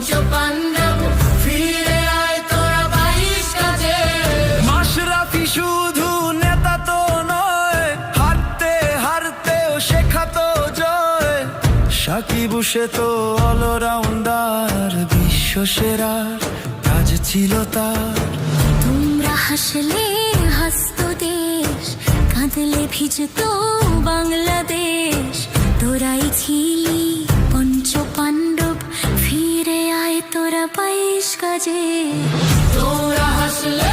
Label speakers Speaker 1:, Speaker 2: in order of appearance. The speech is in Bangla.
Speaker 1: পাণ্ডব ফিরে আয় তোরা বাইশ কাজে।
Speaker 2: মাশরাফি শুধু নেতা তো নয় হারতে হারতেও শেখাতো জয়। সাকিব সে তো অলরাউন্ডার বিশ্ব সেরা কাজ ছিল তার।
Speaker 1: তোমরা হাসলে হাসতো দেশ কাঁদলে ভিজতো তোরা কাজে। তোরা হাসলে